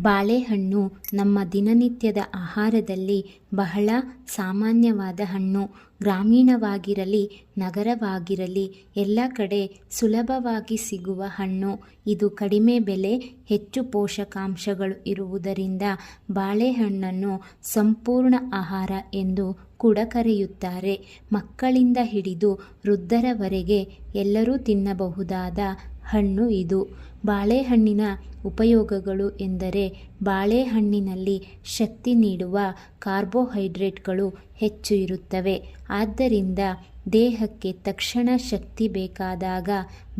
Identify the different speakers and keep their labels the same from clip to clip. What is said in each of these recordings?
Speaker 1: ಬಾಳೆಹಣ್ಣು ನಮ್ಮ ದಿನನಿತ್ಯದ ಆಹಾರದಲ್ಲಿ ಬಹಳ ಸಾಮಾನ್ಯವಾದ ಹಣ್ಣು. ಗ್ರಾಮೀಣವಾಗಿರಲಿ, ನಗರವಾಗಿರಲಿ, ಎಲ್ಲ ಕಡೆ ಸುಲಭವಾಗಿ ಸಿಗುವ ಹಣ್ಣು. ಇದು ಕಡಿಮೆ ಬೆಲೆ, ಹೆಚ್ಚು ಪೋಷಕಾಂಶಗಳು ಇರುವುದರಿಂದ ಬಾಳೆಹಣ್ಣನ್ನು ಸಂಪೂರ್ಣ ಆಹಾರ ಎಂದು ಕೂಡ ಕರೆಯುತ್ತಾರೆ. ಮಕ್ಕಳಿಂದ ಹಿಡಿದು ವೃದ್ಧರವರೆಗೆ ಎಲ್ಲರೂ ತಿನ್ನಬಹುದಾದ ಹಣ್ಣು ಇದು. ಬಾಳೆಹಣ್ಣಿನ ಉಪಯೋಗಗಳು ಎಂದರೆ ಬಾಳೆಹಣ್ಣಿನಲ್ಲಿ ಶಕ್ತಿ ನೀಡುವ ಕಾರ್ಬೋಹೈಡ್ರೇಟ್ಗಳು ಹೆಚ್ಚು ಇರುತ್ತವೆ. ಆದ್ದರಿಂದ ದೇಹಕ್ಕೆ ತಕ್ಷಣ ಶಕ್ತಿ ಬೇಕಾದಾಗ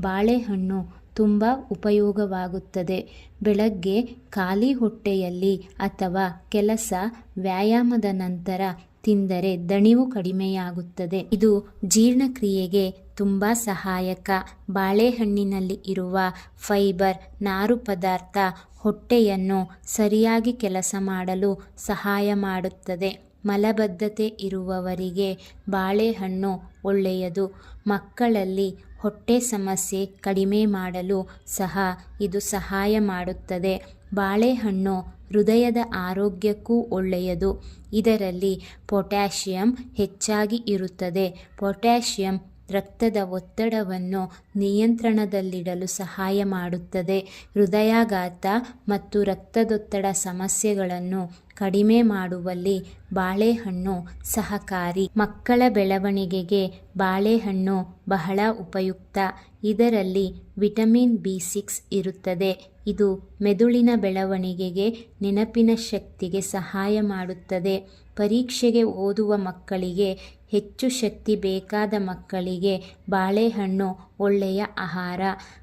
Speaker 1: ಬಾಳೆಹಣ್ಣು ತುಂಬ ಉಪಯೋಗವಾಗುತ್ತದೆ. ಬೆಳಗ್ಗೆ ಖಾಲಿ ಹೊಟ್ಟೆಯಲ್ಲಿ ಅಥವಾ ಕೆಲಸ ವ್ಯಾಯಾಮದ ನಂತರ ತಿಂದರೆ ದಣಿವು ಕಡಿಮೆಯಾಗುತ್ತದೆ. ಇದು ಜೀರ್ಣಕ್ರಿಯೆಗೆ ತುಂಬ ಸಹಾಯಕ. ಬಾಳೆಹಣ್ಣಿನಲ್ಲಿ ಇರುವ ಫೈಬರ್, ನಾರು ಪದಾರ್ಥ ಹೊಟ್ಟೆಯನ್ನು ಸರಿಯಾಗಿ ಕೆಲಸ ಮಾಡಲು ಸಹಾಯ ಮಾಡುತ್ತದೆ. ಮಲಬದ್ಧತೆ ಇರುವವರಿಗೆ ಬಾಳೆಹಣ್ಣು ಒಳ್ಳೆಯದು. ಮಕ್ಕಳಲ್ಲಿ ಹೊಟ್ಟೆ ಸಮಸ್ಯೆ ಕಡಿಮೆ ಮಾಡಲು ಸಹ ಇದು ಸಹಾಯ ಮಾಡುತ್ತದೆ. ಬಾಳೆಹಣ್ಣು ಹೃದಯದ ಆರೋಗ್ಯಕ್ಕೂ ಒಳ್ಳೆಯದು. ಇದರಲ್ಲಿ ಪೊಟ್ಯಾಷಿಯಂ ಹೆಚ್ಚಾಗಿ ಇರುತ್ತದೆ. ಪೊಟ್ಯಾಷಿಯಂ ರಕ್ತದ ಒತ್ತಡವನ್ನು ನಿಯಂತ್ರಣದಲ್ಲಿಡಲು ಸಹಾಯ ಮಾಡುತ್ತದೆ. ಹೃದಯಾಘಾತ ಮತ್ತು ರಕ್ತದೊತ್ತಡ ಸಮಸ್ಯೆಗಳನ್ನು ಕಡಿಮೆ ಮಾಡುವಲ್ಲಿ ಬಾಳೆಹಣ್ಣು ಸಹಕಾರಿ. ಮಕ್ಕಳ ಬೆಳವಣಿಗೆಗೆ ಬಾಳೆಹಣ್ಣು ಬಹಳ ಉಪಯುಕ್ತ. ಇದರಲ್ಲಿ ವಿಟಮಿನ್ ಬಿ ಸಿಕ್ಸ್ ಇರುತ್ತದೆ. ಇದು ಮೆದುಳಿನ ಬೆಳವಣಿಗೆಗೆ, ನೆನಪಿನ ಶಕ್ತಿಗೆ ಸಹಾಯ ಮಾಡುತ್ತದೆ. ಪರೀಕ್ಷೆಗೆ ಓದುವ ಮಕ್ಕಳಿಗೆ ಹೆಚ್ಚು ಶಕ್ತಿ ಬೇಕಾದ ಮಕ್ಕಳಿಗೆ ಬಾಳೆಹಣ್ಣು ಒಳ್ಳೆಯ ಆಹಾರ.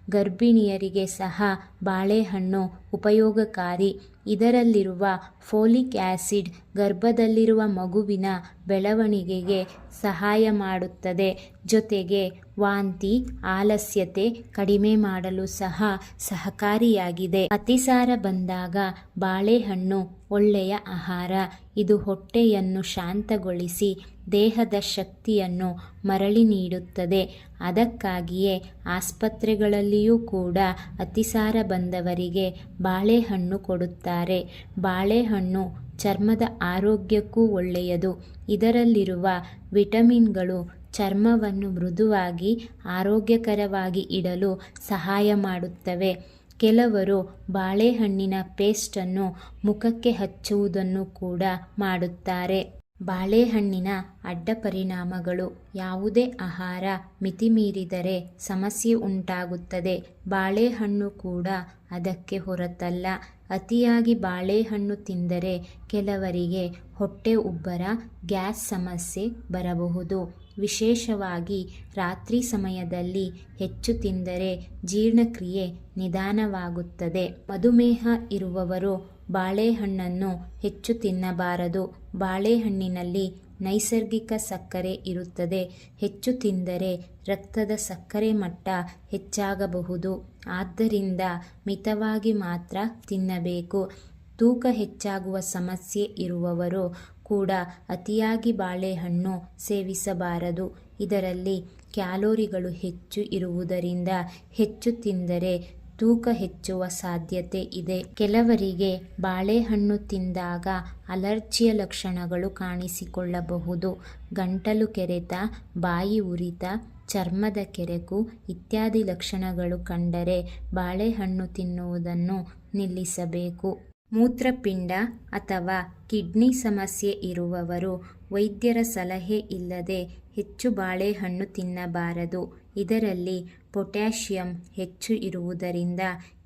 Speaker 1: ಗರ್ಭಿಣಿಯರಿಗೆ ಸಹ ಬಾಳೆಹಣ್ಣು ಉಪಯೋಗಕಾರಿ. ಇದರಲ್ಲಿರುವ ಫೋಲಿಕ್ ಆ್ಯಸಿಡ್ ಗರ್ಭದಲ್ಲಿರುವ ಮಗುವಿನ ಬೆಳವಣಿಗೆಗೆ ಸಹಾಯ ಮಾಡುತ್ತದೆ. ಜೊತೆಗೆ ವಾಂತಿ, ಆಲಸ್ಯತೆ ಕಡಿಮೆ ಮಾಡಲು ಸಹ ಸಹಕಾರಿಯಾಗಿದೆ. ಅತಿಸಾರ ಬಂದಾಗ ಬಾಳೆಹಣ್ಣು ಒಳ್ಳೆಯ ಆಹಾರ. ಇದು ಹೊಟ್ಟೆಯನ್ನು ಶಾಂತಗೊಳಿಸಿ ದೇಹದ ಶಕ್ತಿಯನ್ನು ಮರಳಿ ನೀಡುತ್ತದೆ. ಅದಕ್ಕಾಗಿಯೇ ಆಸ್ಪತ್ರೆಗಳಲ್ಲಿಯೂ ಕೂಡ ಅತಿಸಾರ ಬಂದವರಿಗೆ ಬಾಳೆಹಣ್ಣು ಕೊಡುತ್ತಾರೆ. ಬಾಳೆಹಣ್ಣು ಚರ್ಮದ ಆರೋಗ್ಯಕ್ಕೂ ಒಳ್ಳೆಯದು. ಇದರಲ್ಲಿರುವ ವಿಟಮಿನ್ಗಳು ಚರ್ಮವನ್ನು ಮೃದುವಾಗಿ ಆರೋಗ್ಯಕರವಾಗಿ ಇಡಲು ಸಹಾಯ ಮಾಡುತ್ತವೆ. ಕೆಲವರು ಬಾಳೆಹಣ್ಣಿನ ಪೇಸ್ಟನ್ನು ಮುಖಕ್ಕೆ ಹಚ್ಚುವುದನ್ನು ಕೂಡ ಮಾಡುತ್ತಾರೆ. ಬಾಳೆಹಣ್ಣಿನ ಅಡ್ಡ ಪರಿಣಾಮಗಳು ಯಾವುದೇ ಆಹಾರ ಮಿತಿಮೀರಿದರೆ ಸಮಸ್ಯೆ ಉಂಟಾಗುತ್ತದೆ. ಬಾಳೆಹಣ್ಣು ಕೂಡ ಅದಕ್ಕೆ ಹೊರತಲ್ಲ. ಅತಿಯಾಗಿ ಬಾಳೆಹಣ್ಣು ತಿಂದರೆ ಕೆಲವರಿಗೆ ಹೊಟ್ಟೆ ಉಬ್ಬರ, ಗ್ಯಾಸ್ ಸಮಸ್ಯೆ ಬರಬಹುದು. ವಿಶೇಷವಾಗಿ ರಾತ್ರಿ ಸಮಯದಲ್ಲಿ ಹೆಚ್ಚು ತಿಂದರೆ ಜೀರ್ಣಕ್ರಿಯೆ ನಿಧಾನವಾಗುತ್ತದೆ. ಮಧುಮೇಹ ಇರುವವರು ಬಾಳೆಹಣ್ಣನ್ನು ಹೆಚ್ಚು ತಿನ್ನಬಾರದು. ಬಾಳೆಹಣ್ಣಿನಲ್ಲಿ ನೈಸರ್ಗಿಕ ಸಕ್ಕರೆ ಇರುತ್ತದೆ. ಹೆಚ್ಚು ತಿಂದರೆ ರಕ್ತದ ಸಕ್ಕರೆ ಮಟ್ಟ ಹೆಚ್ಚಾಗಬಹುದು. ಆದ್ದರಿಂದ ಮಿತವಾಗಿ ಮಾತ್ರ ತಿನ್ನಬೇಕು. ತೂಕ ಹೆಚ್ಚಾಗುವ ಸಮಸ್ಯೆ ಇರುವವರು ಕೂಡ ಅತಿಯಾಗಿ ಬಾಳೆಹಣ್ಣು ಸೇವಿಸಬಾರದು. ಇದರಲ್ಲಿ ಕ್ಯಾಲೋರಿಗಳು ಹೆಚ್ಚು ಇರುವುದರಿಂದ ಹೆಚ್ಚು ತಿಂದರೆ ತೂಕ ಹೆಚ್ಚುವ ಸಾಧ್ಯತೆ ಇದೆ. ಕೆಲವರಿಗೆ ಬಾಳೆಹಣ್ಣು ತಿಂದಾಗ ಅಲರ್ಜಿಯ ಲಕ್ಷಣಗಳು ಕಾಣಿಸಿಕೊಳ್ಳಬಹುದು. ಗಂಟಲು ಕೆರೆತ, ಬಾಯಿ ಉರಿತ, ಚರ್ಮದ ಕೆರೆಕು ಇತ್ಯಾದಿ ಲಕ್ಷಣಗಳು ಕಂಡರೆ ಬಾಳೆಹಣ್ಣು ತಿನ್ನುವುದನ್ನು ನಿಲ್ಲಿಸಬೇಕು. ಮೂತ್ರಪಿಂಡ ಅಥವಾ ಕಿಡ್ನಿ ಸಮಸ್ಯೆ ಇರುವವರು ವೈದ್ಯರ ಸಲಹೆ ಇಲ್ಲದೆ ಹೆಚ್ಚು ಬಾಳೆಹಣ್ಣು ತಿನ್ನಬಾರದು. ಇದರಲ್ಲಿ ಪೊಟ್ಯಾಷಿಯಂ ಹೆಚ್ಚು ಇರುವುದರಿಂದ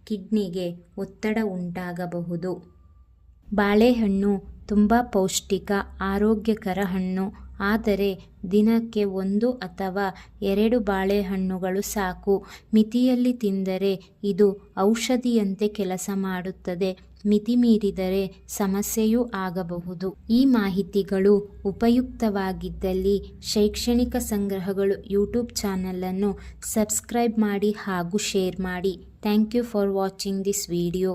Speaker 1: ಕಿಡ್ನಿಗೆ ಒತ್ತಡ ಉಂಟಾಗಬಹುದು. ಬಾಳೆಹಣ್ಣು ತುಂಬ ಪೌಷ್ಟಿಕ, ಆರೋಗ್ಯಕರ ಹಣ್ಣು. ಆದರೆ ದಿನಕ್ಕೆ ಒಂದು ಅಥವಾ ಎರಡು ಬಾಳೆಹಣ್ಣುಗಳು ಸಾಕು. ಮಿತಿಯಲ್ಲಿ ತಿಂದರೆ ಇದು ಔಷಧಿಯಂತೆ ಕೆಲಸ ಮಾಡುತ್ತದೆ. ಮಿತಿ ಮೀರಿದರೆ ಸಮಸ್ಯೆಯೂ ಆಗಬಹುದು. ಈ ಮಾಹಿತಿಗಳು ಉಪಯುಕ್ತವಾಗಿದ್ದಲ್ಲಿ ಶೈಕ್ಷಣಿಕ ಸಂಗ್ರಹಗಳು ಯೂಟ್ಯೂಬ್ ಚಾನಲನ್ನು ಸಬ್ಸ್ಕ್ರೈಬ್ ಮಾಡಿ ಹಾಗೂ ಶೇರ್ ಮಾಡಿ. Thank you for watching this video.